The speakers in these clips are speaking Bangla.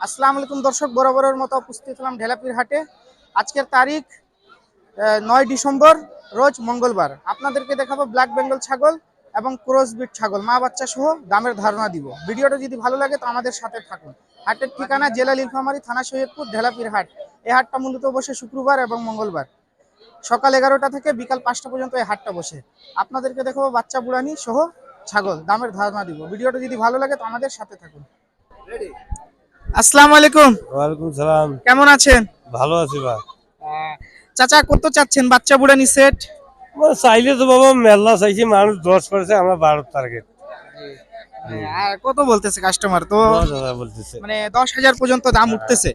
আসসালামু আলাইকুম দর্শক, বরাবরের মতো উপস্থিত হলাম ঢেলাপির হাটে। আজকের তারিখ নয় ডিসেম্বর, রোজ মঙ্গলবার। আপনাদেরকে দেখাবো ব্ল্যাক বেঙ্গল ছাগল। এবং ক্রসবিট ছাগল মা বাচ্চা সহ দামের ধারণা দিব। ভিডিওটা যদি ভালো লাগে তো আমাদের সাথে থাকুন। হাটের ঠিকানা জেলা নীলফামারী থানা সৈয়দপুর ঢেলাপির হাট। এই হাটটা মূলত বসে শুক্রবার এবং মঙ্গলবার। সকাল এগারোটা থেকে বিকাল পাঁচটা পর্যন্ত এই হাটটা বসে। আপনাদেরকে দেখাবো বাচ্চা বুড়ানি সহ ছাগল দামের ধারণা দিব। ভিডিওটা যদি ভালো লাগে তো আমাদের সাথে থাকুন। আসসালামু আলাইকুম। ওয়ালাইকুম সালাম। কেমন আছেন? ভালো আছি বা চাচা কত চাচ্ছেন বাচ্চা বুড়ানি সেট? চাইলে তো বাবা মেলা চাইছি মানুষ দশ করেছে আমরা বারো টার্গেট আর কত বলতেছে কাস্টমার তো বলতেছে। মানে দশ হাজার পর্যন্ত দাম উঠতেছে।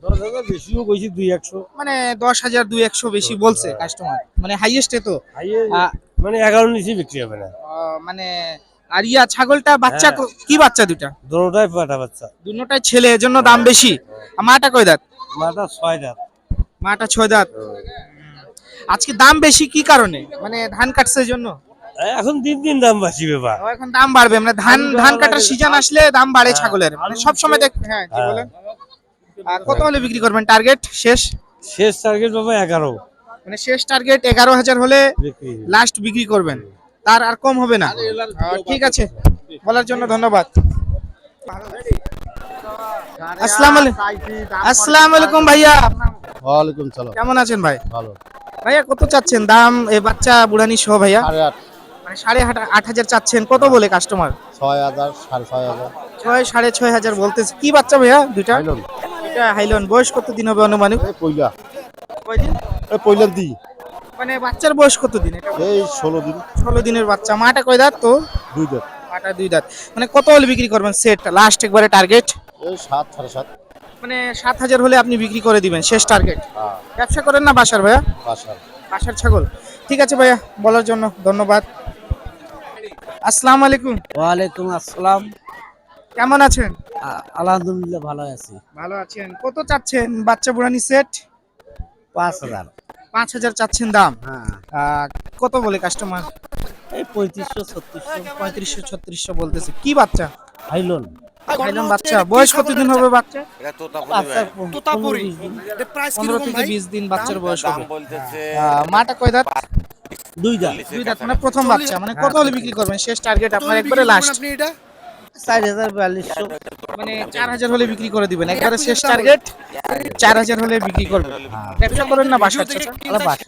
বেশিও কইছি দুই একশো। মানে দশ হাজার দুই একশো বেশি বলছে কাস্টমার মানে হাইয়েস্টে তো। মানে এগারো নিচে বিক্রি হবে না। মানে আর ইয়া ছাগলটা বাচ্চা হ্যাঁ। কি বাচ্চা দুটা দোনোটাই পাটা বাচ্চা। দুটাই ছেলে এজন্য দাম বেশি। মাটা কয় দাঁত? মাটা ছয় দাঁত। মাটা ছয় দাঁত। আজকে দাম বেশি কি কারণে? মানে ধান কাটছে জন্য? এখন দিন দিন দাম বাড়ছিবে বা। ও, এখন দাম বাড়বে। মানে ধান ধান কাটার সিজন আসলে দাম বাড়ে হ্যাঁ, ছাগলের। মানে সব সময় দেখ হ্যাঁ। কি হ্যাঁ। বলেন? আর কত হলে বিক্রি করবেন? টার্গেট শেষ? শেষ টার্গেট বাবা এগারো। মানে শেষ টার্গেট এগারো হাজার হলে লাস্ট বিক্রি করবেন। তার আর কম হবে না। ঠিক আছে। বলার জন্য ধন্যবাদ। আসসালামু আলাইকুম। আসসালামু আলাইকুম ভাইয়া। ওয়ালাইকুম সালাম। কেমন আছেন ভাই? ভালো। ভাইয়া কত চাচ্ছেন? দাম এ বাচ্চা বুড়ানি সহ ভাইয়া? মানে সাড়ে আট- আট হাজার চাচ্ছেন। কত বলে কাস্টমার ছয় হাজার সাড়ে ছয় হাজার। ছয় সাড়ে ছয় হাজার বলতেছে। কি বাচ্চা ভাইয়া দুইটা? এটা হাইলন। বয়স কত দিন হবে অনুমানিক পইলা কয়দিন? এই পইলাম দি। মানে বাচ্চার বয়স কত দিন এটা? এই ষোলো দিন। ষোলো দিনের বাচ্চা। মাটা কয় দাঁত তো দুই দিন মাটা দুই দাঁত। মানে কত হলে বিক্রি করবেন সেট লাস্ট একবারে টার্গেট এই সাত সাড়ে সাত। মানে সাত হাজার হলে আপনি বিক্রি করে দিবেন শেষ টার্গেট হ্যাঁ। ব্যবসা করেন না বাসার ভাইয়া? বাসার। বাসার ছাগল। ঠিক আছে ভাইয়া বলার জন্য ধন্যবাদ। আসসালামু আলাইকুম ওয়ালাইকুম আসসালাম। কেমন আছেন? আলহামদুলিল্লাহ ভালো আছি। ভালো আছেন। কত চাচ্ছেন বাচ্চা বুড়ানি সেট পাঁচ হাজার। পাঁচ হাজার চাচ্ছেন দাম? হ্যাঁ। আহ, কত বলে কাস্টমার এই পঁয়ত্রিশশো ছত্রিশশো। পঁয়ত্রিশশো ছত্রিশশো বলতেছে। কি বাচ্চা? হাইলন। খাইলাম বাচ্চা। বয়স কতদিন হবে বাচ্চা? বিশ দিন। পনেরো থেকে বিশ দিন বাচ্চার বয়স হবে। মাটা কয় দাঁত? দুই দাম দুই দাঁত মানে প্রথম বাচ্চা। মানে কত হলে বিক্রি করবেন? শেষ টার্গেট আপনার একবারে লাস্ট চার হাজার বিয়াল্লিশশো মানে চার হাজার হলে বিক্রি করে দিবেন। একবারে শেষ টার্গেট চার হাজার হলে বিক্রি করবেন। ব্যবসা করেন না বাসার চাচা। আলা বাসা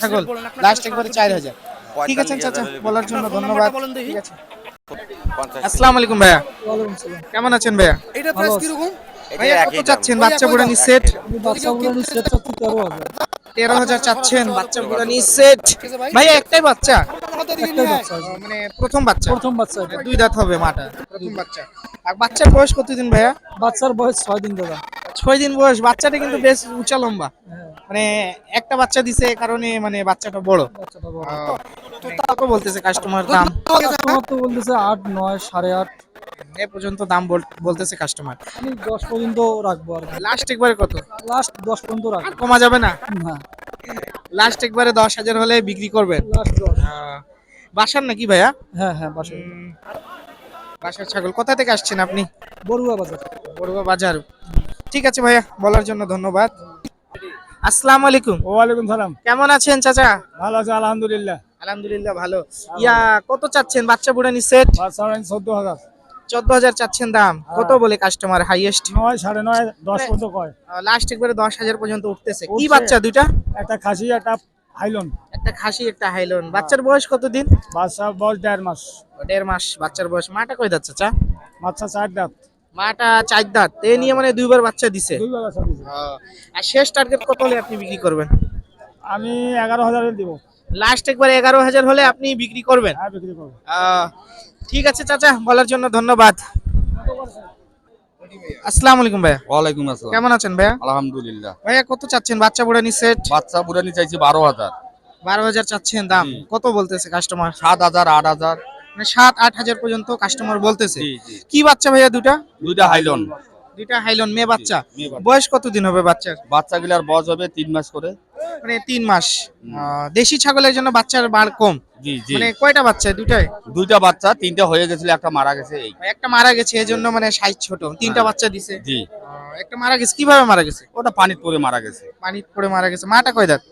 ছাগল। লাস্ট একবারে চার হাজার। ঠিক আছে চাচা বলার জন্য ধন্যবাদ। ঠিক আছে। আসসালামু আলাইকুম ভাইয়া। কেমন আছেন ভাইয়া? এটা প্রাইস কীরকম? ভাইয়া কত চাচ্ছেন? বাচ্চা বুড়ানি সেট বাচ্চা বুড়ানি সেট হচ্ছে তেরো হাজার। তেরো হাজার চাচ্ছেন বাচ্চা বুড়ানি সেট ভাইয়া একটাই বাচ্চা? একটাই বাচ্চা মানে প্রথম বাচ্চা? প্রথম বাচ্চা। দুই দাঁত হবে মাটা প্রথম বাচ্চা। আর বাচ্চার বয়স কতদিন ভাইয়া? বাচ্চার বয়স ছয় দিন দাদা। ছয় দিন বয়স। বাচ্চাটা কিন্তু বেশ উঁচা লম্বা। মানে একটা বাচ্চা দিছে এ কারণে মানে বাচ্চাটা বড়। বাচ্চাটা বড়। আহ, মানে বলতেছে কাস্টমার দাম। তো বলতেছে আট নয় সাড়ে আট। এ পর্যন্ত দাম বল- বলতেছে কাস্টমার আমি দশ পর্যন্ত রাখব আর লাস্ট একবারে কত? লাস্ট দশ পর্যন্ত রাখব। কমা যাবে না? হ্যাঁ। লাস্ট একবারে দশ হাজার হলে বিক্রি করবেন। বাসার নাকি ভাইয়া? হ্যাঁ হ্যাঁ বাসা উম, বাসার ছাগল। কোথা থেকে আসছেন আপনি? বড়ুয়া বাজার। বড়ুয়া বাজার। ঠিক আছে ভাইয়া বলার জন্য ধন্যবাদ। আসসালামু আলাইকুম। ওয়ালাইকুম সালাম। কেমন আছেন চাচা? ভালো আছে আলহামদুলিল্লাহ। আলহামদুলিল্লাহ ভালো। ইয়া কত চাচ্ছেন বাচ্চা বুড়ানি সেট? চোদ্দ হাজার। চোদ্দ হাজার চাচ্ছেন দাম। কত বলে কাস্টমার হাইয়েস্ট নয় সাড়ে নয় দশ পর্যন্ত কয়। লাস্ট একবারে দশ হাজার পর্যন্ত উঠতেছে। কি বাচ্চা দুইটা? একটা খাসি একটা হাইলন। একটা খাসি একটা হাইলন। বাচ্চার বয়স কতদিন? বাচ্চা বয়স দেড় মাস। দেড় মাস বাচ্চার বয়স। মাটা কই যাচ্ছে চা বাচ্চা চার দাঁত। মাটা চার দাঁত। এ নিয়ে মানে দুইবার বাচ্চা দিছে। দিছে। আর শেষ টার্গেট কত হলে আপনি বিক্রি করবেন? আমি এগারো হাজার দিব। লাস্ট একবার এগারো হাজার হলে আপনি বিক্রি করবেন? হ্যাঁ বিক্রি করব। আহ, ঠিক আছে চাচা বলার জন্য ধন্যবাদ। আসসালামু আলাইকুম ভাইয়া। ওয়ালাইকুম আসসালাম। কেমন আছেন ভাইয়া? আলহামদুলিল্লাহ। ভাইয়া কত চাচ্ছেন? বাচ্চা বুড়ানি সেট বাচ্চা বুড়ানি চাইছি বারো হাজার। বারো হাজার চাচ্ছেন দাম। কত বলতেছে কাস্টমার সাত হাজার আট হাজার। মানে সাত আট হাজার পর্যন্ত কাস্টমার বলতেছে। কি বাচ্চা ভাইয়া দুটা? দুইটা হাইলন। দুইটা হাইলন মেয়ে বাচ্চা? বয়স কতদিন হবে বাচ্চার? বাচ্চাগুলার বয়স হবে তিন মাস করে। মানে তিন মাস। দেশি ছাগলের জন্য বাচ্চার বার কম? মানে কয়টা বাচ্চা দুইটাই দুইটা বাচ্চা তিনটা হয়ে গেছিল একটা মারা গেছে একটা মারা গেছে এজন্য মানে সাইজ ছোট। তিনটা হ্যাঁ। বাচ্চা দিছে। জি। একটা মারা গেছে কীভাবে মারা গেছে? ওটা পানিত পরে মারা গেছে। পানি পড়ে মারা গেছে। মাটা কয় দাঁত?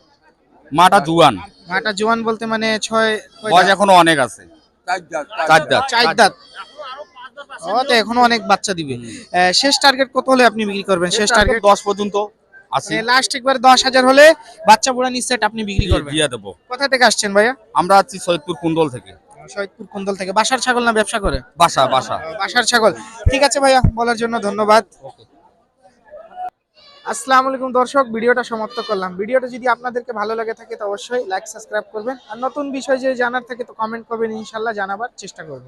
মাটা জুয়ান। মাটা জোয়ান বলতে মানে ছয় বয়স এখনও অনেক আছে। চার দাঁত। চার দাঁত। তো এখনও অনেক বাচ্চা দিবে। শেষ টার্গেট কত হলে আপনি বিক্রি করবেন? শেষ টার্গেট দশ পর্যন্ত আছে। লাস্ট একবার দশ হাজার হলে বাচ্চা বুড়া নিশ্চয় আপনি বিক্রি করবেন। দিয়ে দেবো। কোথা থেকে আসছেন ভাইয়া? আমরা আছি সৈয়দপুর কুন্দল থেকে। কুন্দল থেকে। বাসার ছাগল না ব্যবসা করে? বাসা বাসা। বাসার ছাগল। ঠিক আছে ভাইয়া বলার জন্য ধন্যবাদ। আসসালামু আলাইকুম দর্শক, ভিডিওটা সমাপ্ত করলাম। ভিডিওটা যদি আপনাদেরকে ভালো লাগে থাকে তো অবশ্যই লাইক সাবস্ক্রাইব করবেন। আর নতুন বিষয় যে জানার থাকে তো কমেন্ট করবেন ইনশাল্লাহ জানাবার চেষ্টা করব।